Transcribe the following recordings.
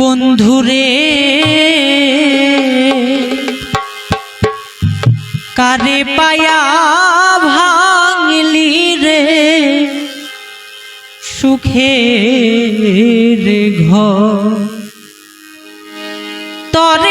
বন্ধুরে কারে পায়া ভাঙলি রে? সুখে ঘর। তরে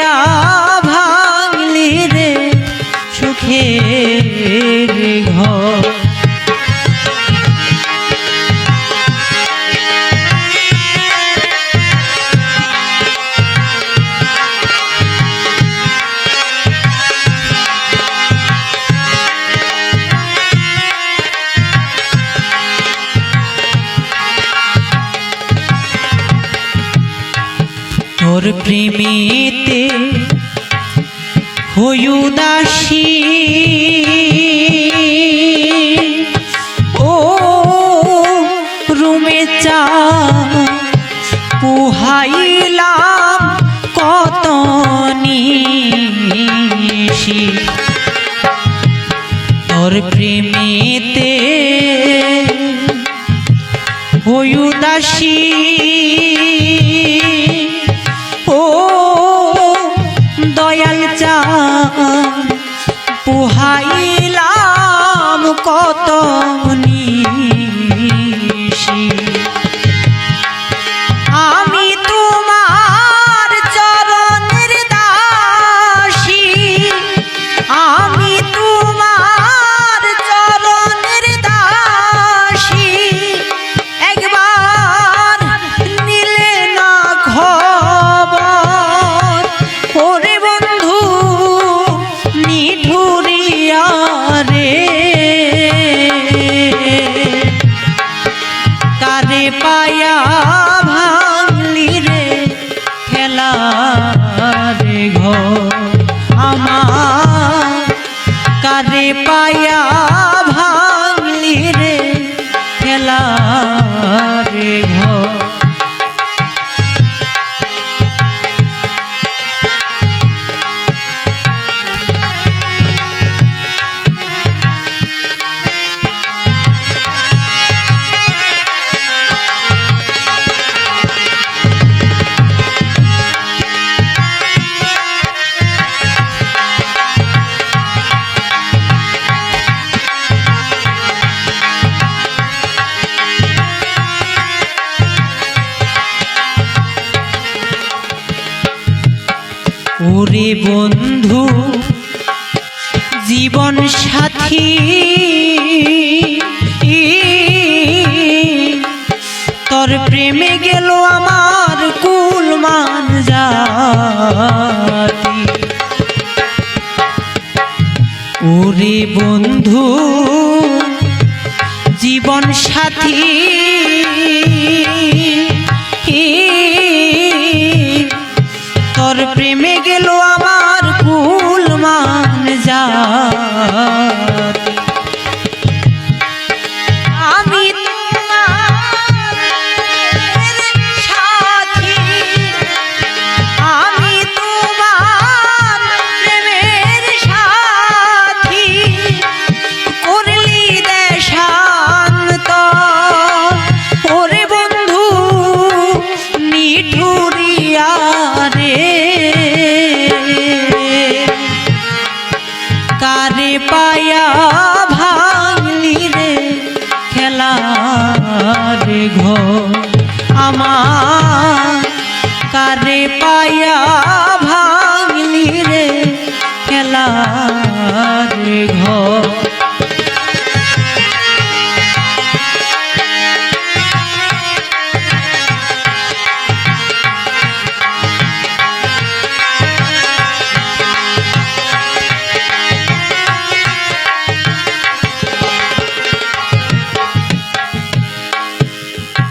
মায়া তোর প্রেমিতে হয়ুদাসী ও রুমে চা পুহাইলাম কত নিশি। তোর প্রেমিতে হয়ুদাসী রে বন্ধু, জীবন সাথী তোর প্রেমে গেল আমার কুল মান জাতি। ওরে বন্ধু, জীবন সাথী तोर प्रेमी गलो आमार फूल मान जा।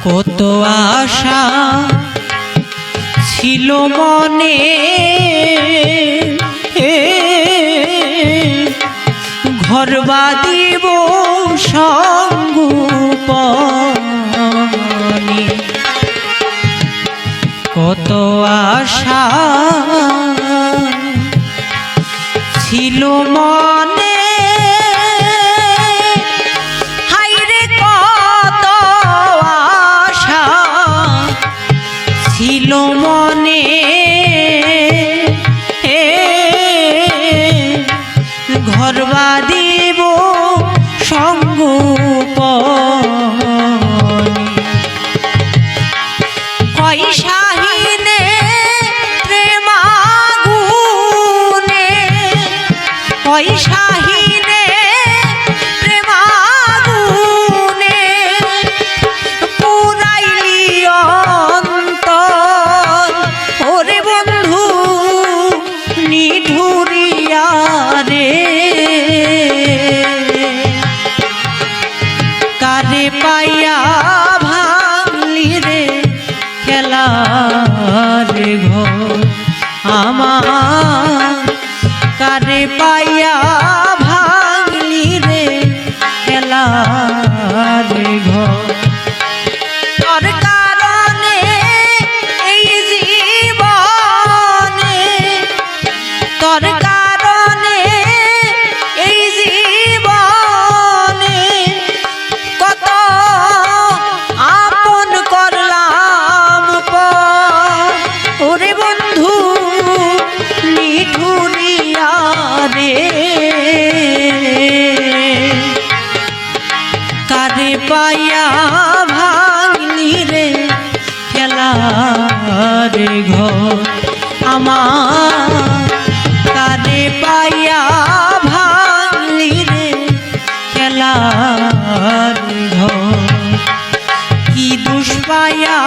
কত আশা ছিল মনে। ঘর বাঁধিব সঙ্গুপনে কত আশা ছিল মনে। ছিল মনে। ঘরবা দিব সঙ্গুপ পয়সা পয়সা কাঁদে পাইয়া ভাঙনি রে খেলার ঘর। আমার কাঁদে পাইয়া ভাঙনি রে খেলার ঘর। কি দুষ্পায়া